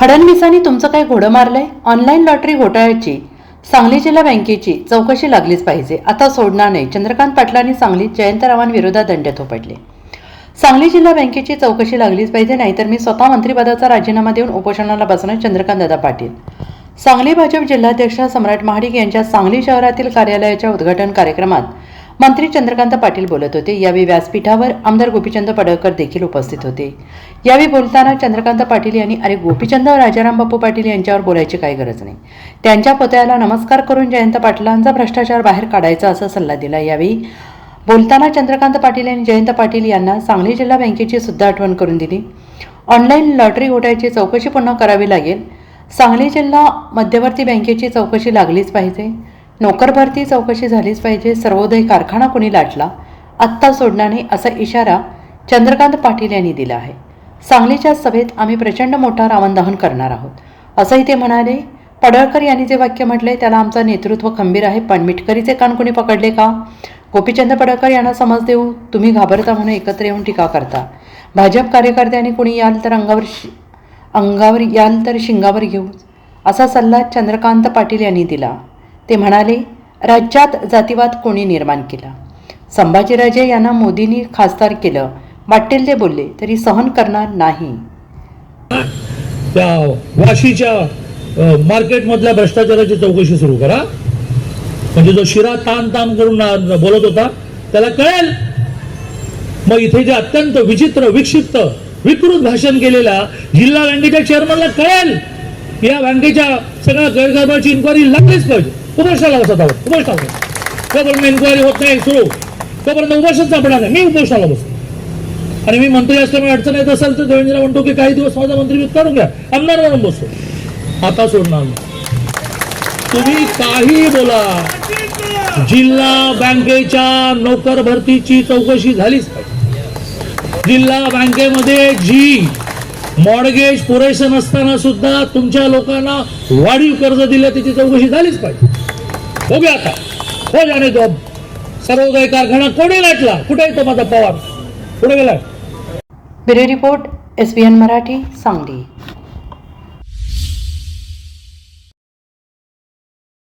फडणवीसांनी तुमचं काय घोडं मारलंय? ऑनलाईन लॉटरी घोटाळ्याची सांगली जिल्हा बँकेची चौकशी लागलीच पाहिजे. आता सोडणार नाही. चंद्रकांत पाटलांनी सांगलीत जयंतरावांविरोधात दंड थोपटले. सांगली जिल्हा बँकेची चौकशी लागलीच पाहिजे नाहीतर मी स्वतः मंत्रिपदाचा राजीनामा देऊन उपोषणाला बसणार चंद्रकांत दादा पाटील. सांगली भाजप जिल्हाध्यक्ष सम्राट महाडिक यांच्या सांगली शहरातील कार्यालयाच्या उद्घाटन कार्यक्रमात मंत्री चंद्रकांत पाटील बोलत होते. यावेळी व्यासपीठावर आमदार गोपीचंद पडळकर देखील उपस्थित होते. यावेळी बोलताना चंद्रकांत पाटील यांनी अरे गोपीचंद राजाराम बापू पाटील यांच्यावर बोलायची काही गरज नाही. त्यांच्या पुतळ्याला नमस्कार करून जयंत पाटलांचा भ्रष्टाचार बाहेर काढायचा असा सल्ला दिला यावेळी बोलताना चंद्रकांत पाटील यांनी जयंत पाटील यांना सांगली जिल्हा बँकेची सुद्धा आठवण करून दिली. ऑनलाईन लॉटरी घोटाळ्याची चौकशी पुन्हा करावी लागेल. सांगली जिल्हा मध्यवर्ती बँकेची चौकशी लागलीच पाहिजे. नोकर भरती चौकशी झालीच पाहिजे सर्वोदय कारखाना कोणी लाटला? आत्ता सोडणार नाही असा इशारा चंद्रकांत पाटील यांनी दिला आहे. सांगलीच्या सभेत आम्ही प्रचंड मोठा रावणदहन करणार आहोत. असंही ते म्हणाले पडळकर यांनी जे वाक्य म्हटले त्याला आमचं नेतृत्व खंबीर आहे पण मिटकरीचे कान कोणी पकडले का? गोपीचंद पडळकर यांना समज देऊ तुम्ही घाबरता म्हणून एकत्र येऊन टीका करता. भाजप कार्यकर्त्यांनी कोणी याल तर अंगावर शि- अंगावर याल तर शिंगावर घेऊ असा सल्ला चंद्रकांत पाटील यांनी दिला. ते म्हणाले राज्यात जातीवाद कोणी निर्माण केला? संभाजीराजे यांना मोदींनी खासदार केलं. वाटेल ते बोलले तरी सहन करणार नाही. त्या वाशीच्या मार्केटमधल्या भ्रष्टाचाराची चौकशी सुरू करा. म्हणजे जो शिरा ताण ताण करून बोलत होता त्याला कळेल. मग इथे जे अत्यंत विचित्र विक्षिप्त विकृत भाषण केलेल्या जिल्हा बँकेच्या चेअरमनला कळेल. या बँकेच्या सगळ्या गैरकारभाराची इन्क्वायरी लागलीच पाहिजे. उपोषणाला बसत आहोत उपोषणाला तोपर्यंत इन्क्वायरी होत नाही सुरू. तोपर्यंत उपोषण सापडणार नाही मी उपोषणाला बसतो. आणि मी मंत्री असल्यामुळे अडचण येत असेल तर देवेंद्र म्हणतो की काही दिवस माझा मंत्री काढून घ्या. आमदार म्हणून बसतो. आता सोडणार तुम्ही काही बोला. जिल्हा बँकेच्या नोकर भरतीची चौकशी झालीच. जिल्हा बँकेमध्ये जी मॉडगेज पुरेसं नसताना सुद्धा तुमच्या लोकांना वाढीव कर्ज दिलं त्याची चौकशी झालीच पाहिजे. बघूया आता. हो जाणे तो. सर्वोदय कारखाना कोणी लाटला कुठे येतो माझा पवार? कुठे गेला bureau report S B N Marathi Sangli.